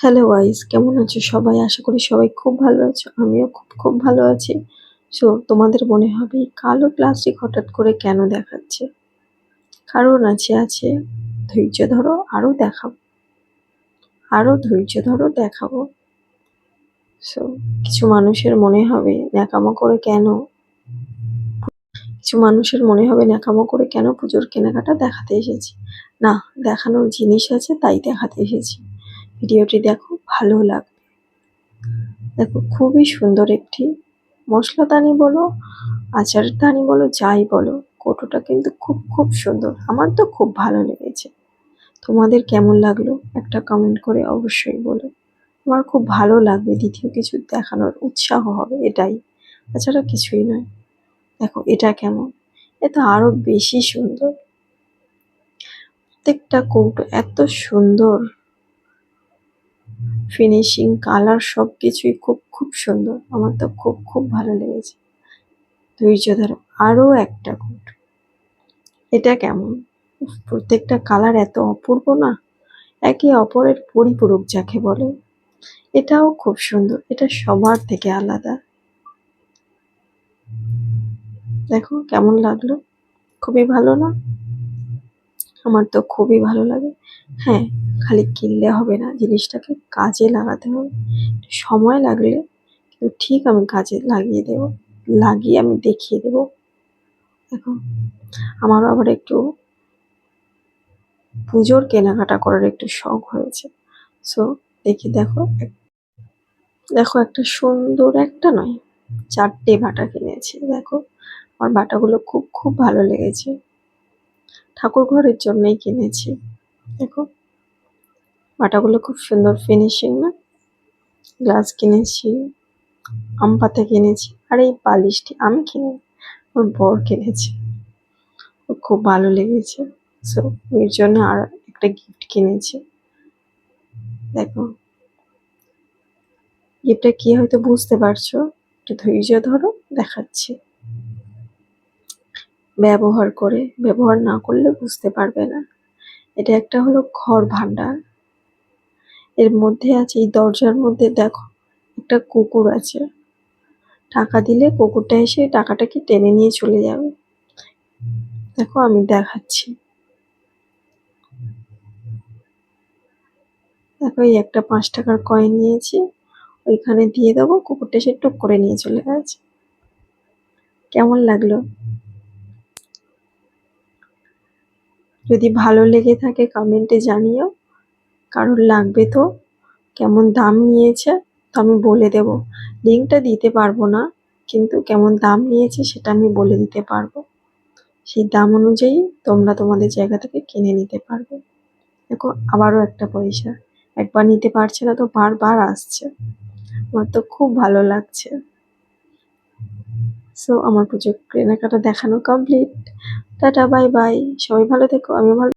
Hello guys কেমন আছো সবাই? আশা করি সবাই খুব ভালো আছো। আমিও খুব খুব ভালো আছি। সো তোমাদের মনে হবে কালো প্লাস্টিক হঠাৎ করে কেন দেখাচ্ছে? কারণ আছে আছে। ধৈর্য ধরো, আরও দেখাবো আরও ধৈর্য ধরো দেখাবো সো কিছু মানুষের মনে হবে, ন্যাকামো করে কেন? কিছু মানুষের মনে হবে, ন্যাকামো করে কেন পুজোর কেনাকাটা দেখাতে এসেছি? না, দেখানোর জিনিস আছে, তাই দেখাতে এসেছি। ভিডিওটি দেখো, ভালো লাগবে। দেখো, খুবই সুন্দর একটি মশলাদানি বলো আচারের দানি বলো, যাই বলো, কোটোটা কিন্তু খুব খুব সুন্দর। আমার তো খুব ভালো লেগেছে। তোমাদের কেমন লাগল একটা কমেন্ট করে অবশ্যই বলো। আমার খুব ভালো লাগবে দ্বিতীয় কিছু দেখানোর, উৎসাহ হবে এটাই। তাছাড়া কিছুই নয়। দেখো, এটা কেমন? এটা আরও বেশি সুন্দর। প্রত্যেকটা কৌটো এত সুন্দর। ফিনিশিং কালার সব কিছুই খুব খুব সুন্দর। আমার তো খুব খুব ভালো লেগেছে। ধৈর্য ধরো আরও একটা কৌটো। এটা কেমন? প্রত্যেকটা কালার এত অপূর্ব না? একে অপরের পরিপূরক যাকে বলে। এটাও খুব সুন্দর, এটা সবার থেকে আলাদা। দেখো, কেমন লাগল? খুবই ভালো না? আমার তো খুবই ভালো লাগে। হ্যাঁ খালি কিনলে হবে না, জিনিসটাকে কাজে লাগাতে হবে। সময় লাগলে কিন্তু ঠিক আমি কাজে লাগিয়ে দেব, লাগিয়ে আমি দেখিয়ে দেব। দেখো আমারও আবার একটু পুজোর কেনাকাটা করার একটু শখ হয়েছে। সো দেখি দেখো দেখো একটা সুন্দর একটা নয়, চারটে বাটা কিনেছি। দেখো, আমার বাটাগুলো খুব খুব ভালো লেগেছে। ঠাকুর ঘরের জন্যই কিনেছি। দেখো, বাটাগুলো খুব সুন্দর ফিনিশিং না? গ্লাস কিনেছি, আম পাতা কিনেছি, আর এই পালিশটি আমি কিনে ওর বর কিনেছে। ওর খুব ভালো লেগেছে। সো এর জন্য আর একটা গিফট কিনেছি। দেখো গিফটটা কি হয়তো বুঝতে পারছ? একটু ধৈর্য ধরো, দেখাচ্ছি। ব্যবহার করে, ব্যবহার না করলে বুঝতে পারবে না। এটা একটা হলো ঘর ভান্ডার। এর মধ্যে আছে, এই দরজার মধ্যে দেখো, একটা কুকুর আছে। টাকা দিলে কুকুরটা এসে টাকাটাকে টেনে নিয়ে চলে যাবে। দেখো, আমি দেখাচ্ছি। দেখো, এই একটা পাঁচ টাকার কয়েন নিয়েছি। ওইখানে দিয়ে দেবো, কুকুরটা এসে টুক করে নিয়ে চলে গেছে। কেমন লাগল? যদি ভালো লেগে থাকে কমেন্টে জানিও। কারোর লাগবে তো। কেমন দাম নিয়েছে, তো আমি বলে দেব। লিঙ্কটা দিতে পারব না, কিন্তু কেমন দাম নিয়েছে সেটা আমি বলে দিতে পারব। সেই দাম অনুযায়ী তোমরা তোমাদের জায়গা থেকে কিনে নিতে পারবে। দেখো, আবারও একটা পয়সা। একবার নিতে পারছে না তো বারবার আসছে। আমার তো খুব ভালো লাগছে। সো আমার পুজোর কেনাকাটা দেখানো কমপ্লিট টাটা বাই বাই। সবাই ভালো থেকো আমিও ভালো